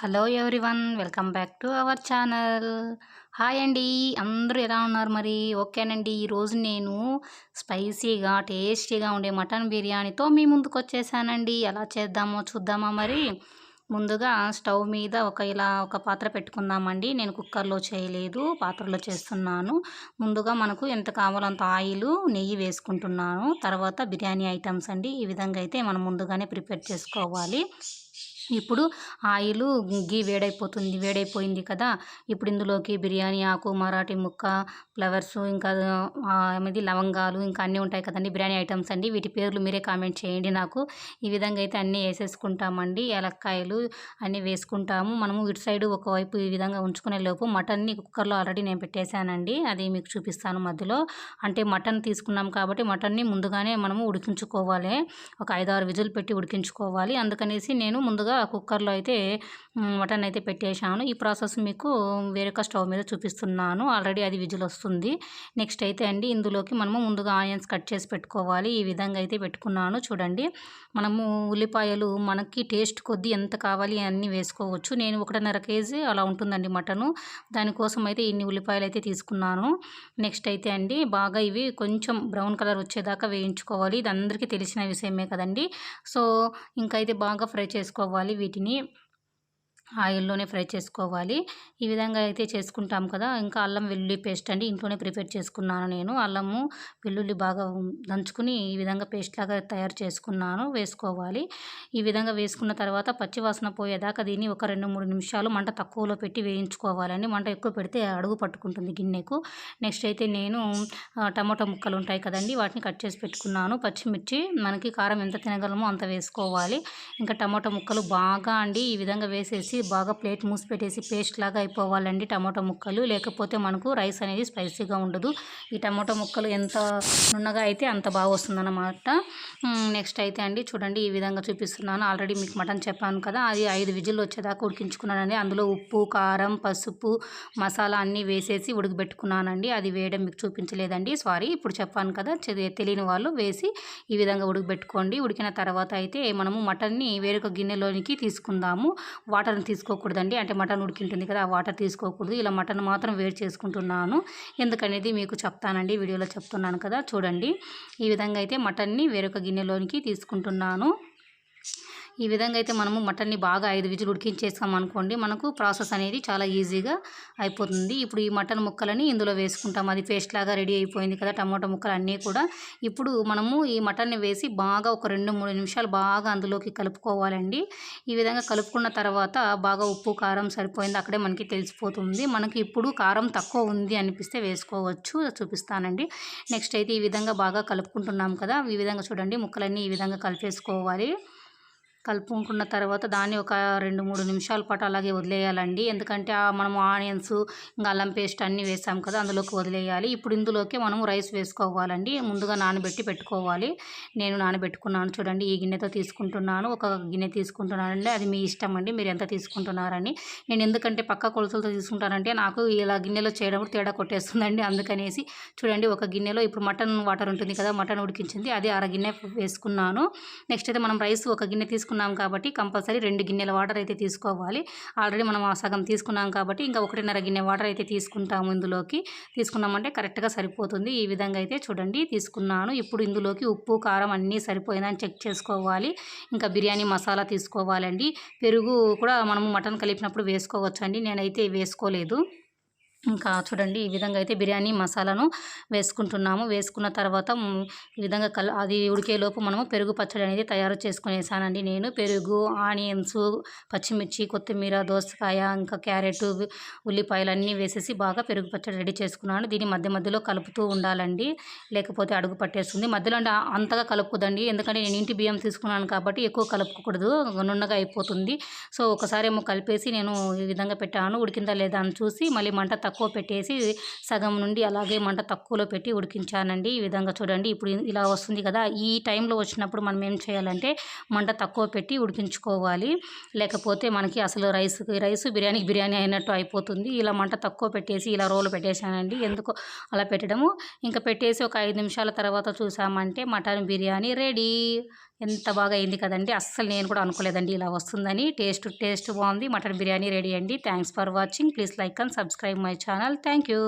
Hello everyone welcome back to our channel hi అండి అందరూ ఎలా ఉన్నారు మరి? ఓకేనండి ఈరోజు నేను స్పైసీగా టేస్టీగా ఉండే మటన్ బిర్యానీతో మీ ముందుకు వచ్చేసానండి. ఎలా చేద్దామో చూద్దామా మరి? ముందుగా స్టవ్ మీద ఒక ఇలా ఒక పాత్ర పెట్టుకుందామండి. నేను కుక్కర్లో చేయలేదు పాత్రలో చేస్తున్నాను. ముందుగా మనకు ఎంత కావాలో అంత ఆయిల్ నెయ్యి వేసుకుంటున్నాను. తర్వాత బిర్యానీ ఐటమ్స్ అండి. ఈ విధంగా అయితే మనం ముందుగానే ప్రిపేర్ చేసుకోవాలి. ఇప్పుడు ఆయిల్ గీ వేడైపోతుంది వేడైపోయింది కదా. ఇప్పుడు ఇందులోకి బిర్యానీ ఆకు మరాఠీ ముక్క ఫ్లవర్స్ ఇంకా ఆ, లవంగాలు ఇంకా అన్నీ ఉంటాయి కదండి. బిర్యానీ ఐటమ్స్ అండి. వీటి పేర్లు మీరే కామెంట్ చేయండి నాకు. ఈ విధంగా అయితే అన్నీ వేసేసుకుంటామండి. ఏలక్కాయలు అన్నీ వేసుకుంటాము. మనము ఇటు సైడ్ ఒకవైపు ఈ విధంగా ఉంచుకునే లోపు మటన్ని కుక్కర్లో ఆల్రెడీ నేను పెట్టేశానండి. అది మీకు చూపిస్తాను మధ్యలో. అంటే మటన్ తీసుకున్నాం కాబట్టి మటన్ని ముందుగానే మనము ఉడికించుకోవాలి. ఒక ఐదు ఆరు విజులు పెట్టి ఉడికించుకోవాలి. అందుకనేసి నేను ముందుగా కుక్కర్లో అయితే మటన్ అయితే పెట్టేశాను. ఈ ప్రాసెస్ మీకు వేరొక స్టవ్ మీద చూపిస్తున్నాను. ఆల్రెడీ అది విజిల్ వస్తుంది. నెక్స్ట్ అయితే అండి ఇందులోకి మనము ముందుగా ఆనియన్స్ కట్ చేసి పెట్టుకోవాలి. ఈ విధంగా అయితే పెట్టుకున్నాను. చూడండి మనము ఉల్లిపాయలు మనకి టేస్ట్ కొద్దీ ఎంత కావాలి అన్నీ వేసుకోవచ్చు. నేను ఒకటిన్నర కేజీ అలా ఉంటుందండి మటను. దానికోసం అయితే ఇన్ని ఉల్లిపాయలు అయితే తీసుకున్నాను. నెక్స్ట్ అయితే అండి బాగా ఇవి కొంచెం బ్రౌన్ కలర్ వచ్చేదాకా వేయించుకోవాలి. ఇది అందరికీ తెలిసిన విషయమే కదండి. సో ఇంకైతే బాగా ఫ్రై చేసుకోవాలి. వీటిని. ఆయిల్లోనే ఫ్రై చేసుకోవాలి. ఈ విధంగా అయితే చేసుకుంటాం కదా. ఇంకా అల్లం వెల్లుల్లి పేస్ట్ అండి ఇంట్లోనే ప్రిపేర్ చేసుకున్నాను నేను. అల్లము వెల్లుల్లి బాగా దంచుకుని ఈ విధంగా పేస్ట్ లాగా తయారు చేసుకున్నాను వేసుకోవాలి. ఈ విధంగా వేసుకున్న తర్వాత పచ్చివాసన పోయేదాకా దీన్ని ఒక రెండు మూడు నిమిషాలు మంట తక్కువలో పెట్టి వేయించుకోవాలండి. మంట ఎక్కువ పెడితే అడుగు పట్టుకుంటుంది గిన్నెకు. నెక్స్ట్ అయితే నేను ఆ, టమాటా ముక్కలు ఉంటాయి కదండి వాటిని కట్ చేసి పెట్టుకున్నాను. పచ్చిమిర్చి మనకి కారం ఎంత తినగలమో అంత వేసుకోవాలి. ఇంకా టమాటా ముక్కలు బాగా అండి ఈ విధంగా వేసేసి బాగా ప్లేట్ మూసిపెట్టేసి పేస్ట్ లాగా అయిపోవాలండి టమాటో ముక్కలు. లేకపోతే మనకు రైస్ అనేది స్పైసీగా ఉండదు. ఈ టమాటో ముక్కలు ఎంత నున్నగా అయితే అంత బాగా వస్తుందన్నమాట. నెక్స్ట్ అయితే అండి చూడండి ఈ విధంగా చూపిస్తున్నాను. ఆల్రెడీ మీకు మటన్ చెప్పాను కదా అది ఐదు విజిల్లు వచ్చేదాకా ఉడికించుకున్నానండి. అందులో ఉప్పు కారం పసుపు మసాలా అన్నీ వేసేసి ఉడకబెట్టుకున్నానండి అది వేయడం మీకు చూపించలేదండి. సారీ ఇప్పుడు చెప్పాను కదా తెలియని వాళ్ళు వేసి ఈ విధంగా ఉడకబెట్టుకోండి ఉడికిన తర్వాత అయితే మనము మటన్ని వేరొక గిన్నెలోనికి తీసుకుందాము. వాటర్ని తీసుకోకూడదండి. అంటే మటన్ ఉడికింటుంది కదా ఆ వాటర్ తీసుకోకూడదు. ఇలా మటన్ మాత్రం వేడి చేసుకుంటున్నాను. ఎందుకనేది మీకు చెప్తానండి వీడియోలో చెప్తున్నాను కదా. చూడండి. ఈ విధంగా అయితే మటన్ని వేరొక గిన్నెలోనికి తీసుకుంటున్నాను. ఈ విధంగా అయితే మనము మటన్ని బాగా ఐదు విజులు ఉడికించేసాం అనుకోండి మనకు ప్రాసెస్ అనేది చాలా ఈజీగా అయిపోతుంది. ఇప్పుడు ఈ మటన్ ముక్కలని ఇందులో వేసుకుంటాం. అది పేస్ట్ లాగా రెడీ అయిపోయింది కదా టమాటో ముక్కలు అన్నీ కూడా. ఇప్పుడు మనము ఈ మటన్ని వేసి బాగా ఒక రెండు మూడు నిమిషాలు బాగా అందులోకి కలుపుకోవాలండి. ఈ విధంగా కలుపుకున్న తర్వాత బాగా ఉప్పు కారం సరిపోయింది అక్కడే మనకి తెలిసిపోతుంది. మనకి ఇప్పుడు కారం తక్కువ ఉంది అనిపిస్తే వేసుకోవచ్చు చూపిస్తానండి. నెక్స్ట్ అయితే ఈ విధంగా బాగా కలుపుకుంటున్నాం కదా ఈ విధంగా చూడండి ముక్కలన్నీ ఈ విధంగా కలిపేసుకోవాలి. కలుపుకున్న తర్వాత దాన్ని ఒక రెండు మూడు నిమిషాల పాటు అలాగే వదిలేయాలండి. ఎందుకంటే మనం మనము ఆనియన్స్ ఇంకా అల్లం పేస్ట్ అన్నీ వేసాం కదా అందులోకి వదిలేయాలి. ఇప్పుడు ఇందులోకి మనము రైస్ వేసుకోవాలండి. ముందుగా నానబెట్టి పెట్టుకోవాలి. నేను నానబెట్టుకున్నాను చూడండి ఈ గిన్నెతో తీసుకుంటున్నాను. ఒక గిన్నె తీసుకుంటున్నానండి. అది మీ ఇష్టం అండి మీరు ఎంత తీసుకుంటున్నారని. నేను ఎందుకంటే పక్క కొలతలతో తీసుకుంటానంటే నాకు ఇలా గిన్నెలో చేయడం తేడా కొట్టేస్తుందండి. అందుకనేసి చూడండి ఒక గిన్నెలో ఇప్పుడు మటన్ వాటర్ ఉంటుంది కదా మటన్ ఉడికించింది. అది అర గిన్నె వేసుకున్నాను. నెక్స్ట్ అయితే మనం రైస్ ఒక గిన్నె తీసుకున్నాం కాబట్టి కంపల్సరీ రెండు గిన్నెల వాటర్ అయితే తీసుకోవాలి. ఆల్రెడీ మనం ఆ సగం తీసుకున్నాం కాబట్టి ఇంకా ఒకటిన్నర గిన్నె వాటర్ అయితే తీసుకుంటాము ఇందులోకి. తీసుకున్నామంటే కరెక్ట్గా సరిపోతుంది. ఈ విధంగా అయితే చూడండి తీసుకున్నాను. ఇప్పుడు ఇందులోకి ఉప్పు కారం అన్నీ సరిపోయిందని చెక్ చేసుకోవాలి. ఇంకా బిర్యానీ మసాలా తీసుకోవాలండి. పెరుగు కూడా మనము మటన్ కలిపినప్పుడు వేసుకోవచ్చు అండి నేనైతే వేసుకోలేదు. ఇంకా చూడండి ఈ విధంగా అయితే బిర్యానీ మసాలాను వేసుకుంటున్నాము. వేసుకున్న తర్వాత ఈ విధంగా కల్ అది ఉడికేలోపు మనము పెరుగు పచ్చడి అనేది తయారు చేసుకునేసానండి నేను. పెరుగు ఆనియన్స్ పచ్చిమిర్చి కొత్తిమీర దోసకాయ ఇంకా క్యారెట్ ఉల్లిపాయలు అన్నీ వేసేసి బాగా పెరుగు పచ్చడి రెడీ చేసుకున్నాను. దీన్ని మధ్య మధ్యలో కలుపుతూ ఉండాలండి. లేకపోతే అడుగు పట్టేస్తుంది. మధ్యలో అంటే అంతగా కలుపుకోదండి. ఎందుకంటే నేను ఇంటి బియ్యం తీసుకున్నాను కాబట్టి ఎక్కువ కలుపుకూడదు నున్నగా అయిపోతుంది. సో ఒకసారి ఏమో కలిపేసి నేను ఈ విధంగా పెట్టాను. ఉడికిందా లేదా అని చూసి మళ్ళీ మంట తక్కువ పెట్టేసి సగం నుండి అలాగే మంట తక్కువలో పెట్టి ఉడికించానండి. ఈ విధంగా చూడండి ఇప్పుడు ఇలా వస్తుంది కదా ఈ టైంలో వచ్చినప్పుడు మనం ఏం చేయాలంటే మంట తక్కువ పెట్టి ఉడికించుకోవాలి. లేకపోతే మనకి అసలు రైస్ రైస్ బిర్యానీకి బిర్యానీ అయినట్టు అయిపోతుంది. ఇలా మంట తక్కువ పెట్టేసి ఇలా రోలు పెట్టేశానండి. ఎందుకు అలా పెట్టడము? ఇంకా పెట్టేసి ఒక ఐదు నిమిషాల తర్వాత చూసామంటే మటన్ బిర్యానీ రెడీ. ఎంత బాగా అయింది కదండి? అస్సలు నేను కూడా అనుకోలేదండి ఇలా వస్తుందని. టేస్ట్ టేస్ట్ బాగుంది. మటన్ బిర్యానీ రెడీ అండి. Thanks for watching. Please like and subscribe my channel. Thank you.